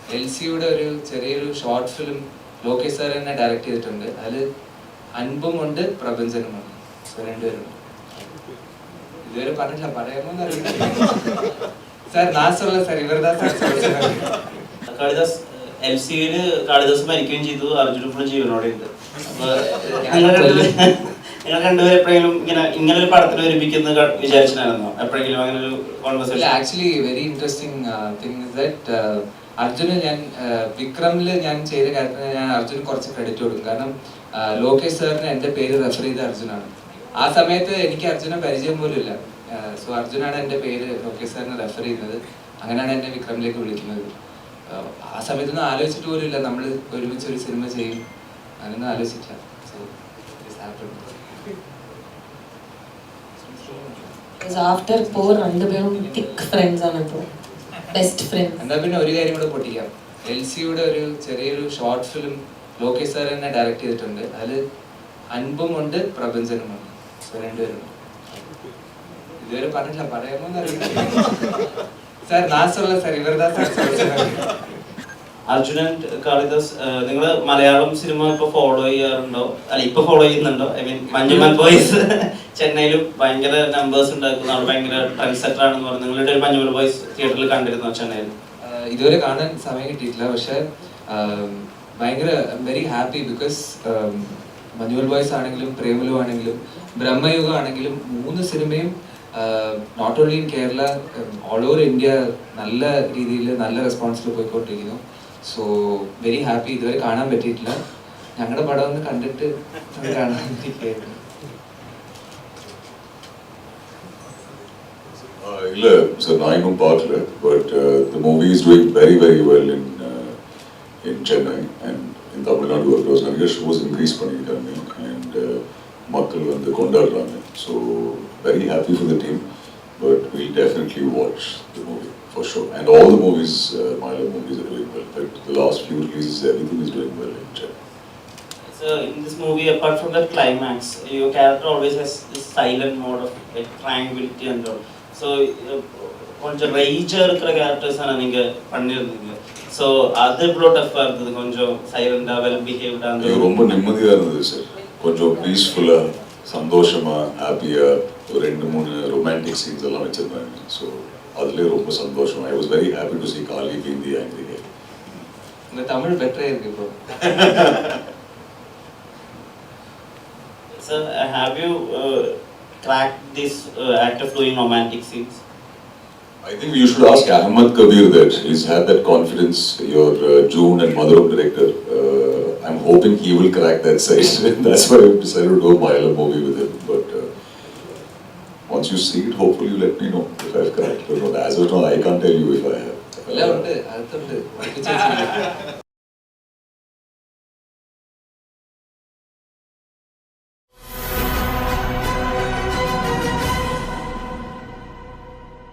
L സിയുടെ ഒരു ചെറിയൊരു ഷോർട്ട് ഫിലിം ലോകേഷ് സാർ തന്നെ ഡയറക്റ്റ് ചെയ്തിട്ടുണ്ട്. അതിൽ അൻപുമുണ്ട് പ്രപഞ്ചനുമുണ്ട് രണ്ടുപേരുണ്ട് ഇതുവരെ പറഞ്ഞില്ല പറയാമോന്ന് അറിയില്ല. സാർ നാസുള്ള സാർ ഇവരുടെ കാളിദാസ് എൽ സിയിൽ കാളിദാസ് മരിക്കുകയും ചെയ്തു. അർജുന ഇപ്പോഴും ജീവനോടെ ഉണ്ട്. അപ്പൊ നിങ്ങൾ രണ്ടുപേരും എപ്പോഴെങ്കിലും ഇങ്ങനെ ഇങ്ങനെ ഒരു പടത്തിന് ഒരുമിക്കുന്ന വിചാരിച്ചിട്ടുണ്ടായിരുന്നോ? എപ്പോഴെങ്കിലും അങ്ങനെ ഒരു conversation actually very interesting thing that അർജുന് ഞാൻ വിക്രമിൽ ഞാൻ ചെയ്ത കാര്യത്തിന് ഞാൻ അർജുന് കുറച്ച് ക്രെഡിറ്റ് കൊടുക്കും. കാരണം ലോകേഷ് സാറിന് എന്റെ പേര് റെഫർ ചെയ്ത അർജുനാണ്. ആ സമയത്ത് എനിക്ക് അർജുനെ പരിചയം പോലും ഇല്ല സോ അർജുനാണ് എന്റെ പേര് ലോകേഷ് സാറിന് റെഫർ ചെയ്യുന്നത്. അങ്ങനെയാണ് എന്നെ വിക്രമിലേക്ക് വിളിക്കുന്നത്. ആ സമയത്തൊന്നും ആലോചിച്ചിട്ട് പോലും ഇല്ല. നമ്മൾ ഒരുമിച്ച് ഒരു സിനിമ ചെയ്യും. അങ്ങനെയൊന്നും ആലോചിച്ചിട്ടില്ല. സോ ആഫ്റ്റർ പോർ രണ്ടുപേരും തിക് ഫ്രണ്ട്സ് ആണ് ഇപ്പോൾ ബെസ്റ്റ് എന്നാ പിന്നെ ഒരു കാര്യം കൂടെ പൊട്ടിക്കാം. എൽ സിയുടെ ഒരു ചെറിയൊരു ഷോർട്ട് ഫിലിം ലോകേഷ് സാർ തന്നെ ഡയറക്ട് ചെയ്തിട്ടുണ്ട്. അതിൽ അൻപുമുണ്ട് പ്രപഞ്ചനുമുണ്ട് രണ്ടുപേരുണ്ട് ഇതുവരെ പറഞ്ഞിട്ടില്ല. പറയാമോ എന്നറിയില്ല. സാർ നാസുള്ള സാർ ഇവരുടെ അർജുനൻ കാളിദാസ് നിങ്ങൾ മലയാളം സിനിമ ഇപ്പൊ ഫോളോ ചെയ്യാറുണ്ടോ? അല്ല ഇപ്പൊ ഫോളോ ചെയ്യുന്നുണ്ടോ? ഐ മീൻ മഞ്ജുമൻ ബോയ്സ് ചെന്നൈയിൽ ഭയങ്കര നമ്പേഴ്സ് ഉണ്ടാക്കുന്ന ആൾ ഭയങ്കര ട്രെൻഡ് സെറ്റർ ആണെന്ന് പറഞ്ഞു. നിങ്ങളുടെ ഒരു മഞ്ജുമൽ ബോയ്സ് തിയേറ്ററിൽ കണ്ടിരുന്നോ ചെന്നൈയിൽ ഇതുവരെ കാണാൻ സമയം കിട്ടിയിട്ടില്ല. പക്ഷെ ഭയങ്കര very happy because Manjummel boys ആണെങ്കിലും പ്രേമലു ആണെങ്കിലും ബ്രഹ്മയുഗം ആണെങ്കിലും മൂന്ന് സിനിമയും not only in Kerala all over India നല്ല രീതിയിൽ നല്ല റെസ്പോൺസിൽ പോയിക്കൊണ്ടിരിക്കുന്നു. സോ വെരി ഹാപ്പി ഇതുവരെ കാണാൻ പറ്റിയിട്ടില്ല ഞങ്ങളുടെ പടം ഒന്ന് കണ്ടിട്ട് അത് കാണാൻ ഇരിക്കുകയായിരുന്നു. Uh, இல்ல சார் நான் இன்னும் பார்க்கல but the movie is doing very very well in uh, in Chennai and in Tamil Nadu across நிறைய ஷோஸ் இன்க்ரீஸ் பண்ணியிருக்காங்க and uh, மக்கள் வந்து கொண்டாடுறாங்க so very happy for the team but will definitely watch the movie for sure and all the movies Malayalam movies are doing well the last few releases everything is doing well in Chennai So in this movie, apart from the climax, your character always has this silent mode of like tranquility and all. So uh, கொஞ்சம் ரேஜா இருக்கிற characters ஆனா நீங்க பண்ணிருந்தீங்க. So அது எவ்வளோ டஃப்பாக இருந்தது. கொஞ்சம் சைலண்டா வெல் பிஹேவ்டா அந்த இது ரொம்ப நிம்மதியா இருந்தது சார் கொஞ்சம் பீஸ்ஃபுல்லா சந்தோஷமா ஹாப்பியா ஒரு ரெண்டு மூணு ரொமான்டிக் சீன்ஸ் எல்லாம் வச்சிருந்தாங்க. ஸோ அதுலேயே ரொம்ப சந்தோஷம். I was very happy to see Kali being the angry guy உங்க தமிழ் பெட்டரே இருக்கு இப்போ So uh, have you uh, cracked this uh, act of doing romantic scenes? I think you should ask Ahmad Kabir that he's had that confidence your uh, June and Mother of director uh, I'm hoping he will crack that side that's why I decided to do a Malayalam movie with him but uh, once you see it hopefully you let me know if I've cracked or not as of now I can't tell you if I have എല്ലാം ഉണ്ട് അടുത്തുണ്ട്.